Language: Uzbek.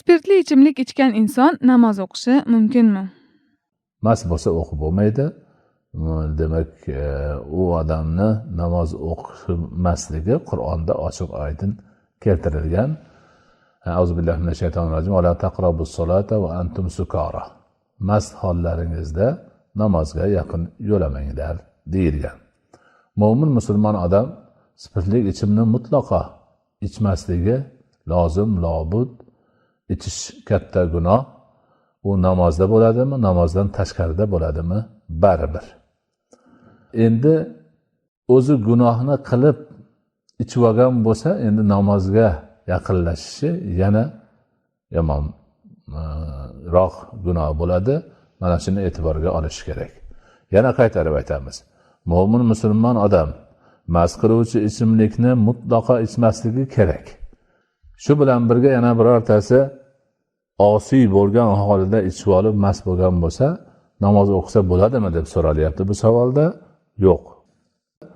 spirtli ichimlik ichgan inson namoz o'qishi mumkinmi? Mast bo'lsa o'qib bo'lmaydi. Demak e, u odamni namoz o'qimasligi qur'onda ochiq oydin keltirilgan. Auzu billahi minash shaytonir rojim "Vala taqrabus solata va antum sukara. Mast hollaringizda namozga yaqin yo'lamanglar deyilgan. Mo'min musulmon odam spirtli ichimni mutlaqo ichmasligi lozim lobud ichish katta gunoh. U namozda bo'ladimi namozdan tashqarida bo'ladimi? Baribir. Endi o'zi gunohni qilib ichib olgan bo'lsa endi namozga yaqinlashishi yana yomonroq e, gunoh bo'ladi. Mana shuni e'tiborga olish kerak. Yana qaytarib aytamiz. Mo'min musulmon odam mast qiluvchi ichimlikni mutlaqo ichmasligi kerak. Shu bilan birga yana birortasi osiy bo'lgan holida ichib olib mast bo'lgan bo'lsa namoz o'qisa bo'ladimi deb so'ralyapti bu savolda. Yo'q.